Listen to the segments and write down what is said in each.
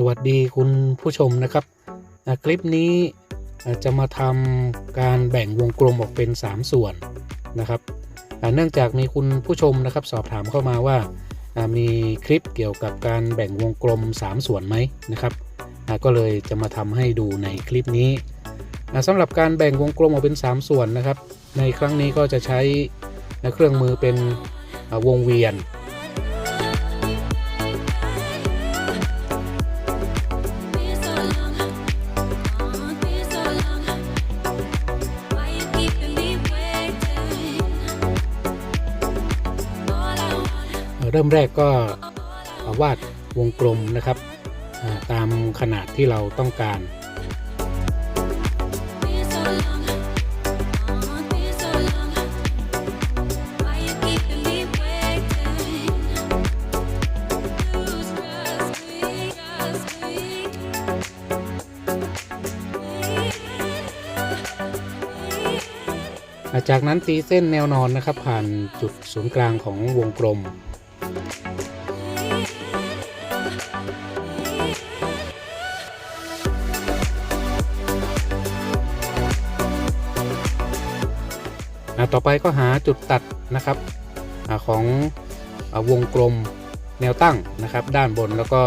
สวัสดีคุณผู้ชมนะครับ คลิปนี้จะมาทำการแบ่งวงกลมออกเป็น 3 ส่วนนะครับเนื่องจากมีคุณผู้ชมนะครับสอบถามเข้ามาว่ามีคลิปเกี่ยวกับการแบ่งวงกลม 3 ส่วนไหมนะครับก็เลยจะมาทำให้ดูในคลิปนี้สำหรับการแบ่งวงกลมออกเป็น 3 ส่วนนะครับ ในครั้งนี้ก็จะใช้เครื่องมือเป็นวงเวียน เริ่มแรกก็วาดวงกลมนะครับ ตามขนาดที่เราต้องการจากนั้นตีเส้นแนวนอนนะครับ ผ่านจุดศูนย์กลางของวงกลม ต่อไปก็หาจุดตัดนะครับอของวงกลมแนวตั้งนะครับ ด้านบนแล้วก็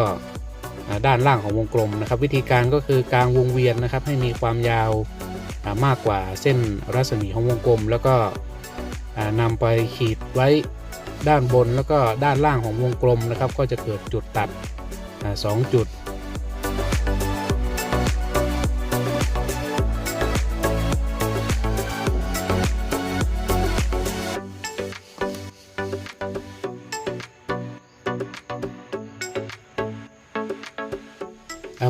ด้านล่างของวงกลมนะครับ วิธีการก็คือกางวงเวียนนะครับ ให้มีความยาวมากกว่าเส้นรัศมีของวงกลม แล้วก็อ่านำไปขีดไว้ ด้านบนแล้วก็ด้านล่างของวงกลมนะครับ ก็จะเกิดจุดตัดสองจุด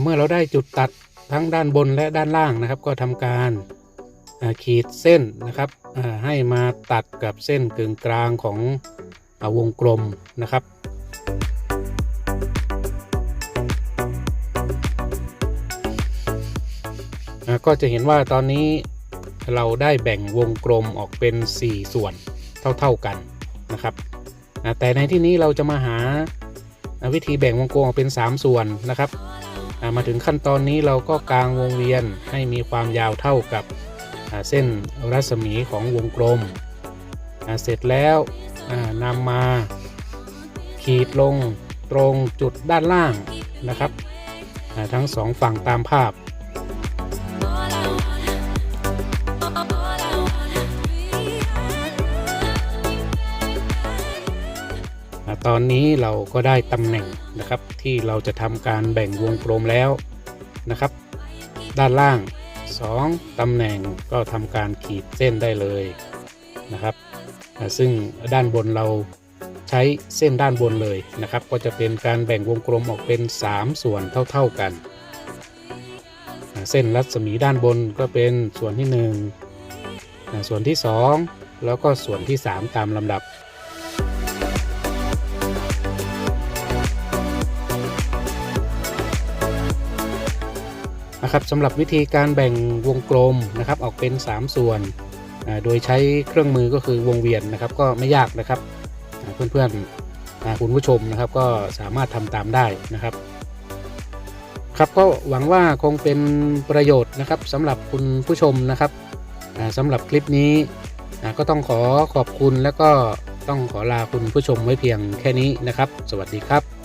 เมื่อเราได้จุดตัดทั้งด้านบนและด้านล่างนะครับ ก็ทำการขีดเส้นนะครับให้มาตัดกับเส้นกึ่งกลางของ วงกลมนะครับก็จะเห็นว่าตอนนี้เราได้แบ่งวงกลมออกเป็น 4 ส่วนเท่า ๆกันนะครับแต่ในที่นี้เราจะมาหาวิธีแบ่งวงกลมออกเป็น 3 ส่วนนะครับมาถึงขั้นตอนนี้เราก็กางวงเวียนให้มีความยาวเท่ากับเส้นรัศมีของวงกลม เสร็จแล้ว นำมาขีดลงตรงจุดด้านล่างนะครับทั้งสองฝั่งตามภาพตอนนี้เราก็ได้ตำแหน่งนะครับที่เราจะทำการแบ่งวงกลมแล้วนะครับ ด้านล่าง 2ตำแหน่งก็ทำการขีดเส้นได้เลยนะครับ ซึ่งด้านบนเราใช้เส้นด้านบนเลยนะครับ ก็จะเป็นการแบ่งวงกลมออกเป็น 3 ส่วนเท่า ๆกัน เส้นรัศมีด้านบนก็เป็นส่วนที่1อ่าส่วนที่ 2 แล้วก็ส่วนที่ 3 ตามลำดับนะครับสำหรับวิธีการแบ่งวงกลมนะครับออกเป็น 3 ส่วน โดยใช้เครื่องมือก็คือวงเวียนนะครับ ก็ไม่ยากนะครับเพื่อนๆคุณผู้ชมนะครับ ก็สามารถทำตามได้นะครับ ครับก็หวังว่าคงเป็นประโยชน์นะครับสำหรับคุณผู้ชมนะครับอ่าสำหรับคลิปนี้ก็ต้องขอขอบคุณแล้วก็ต้องขอลาคุณผู้ชมไว้เพียงแค่นี้นะครับ สวัสดีครับ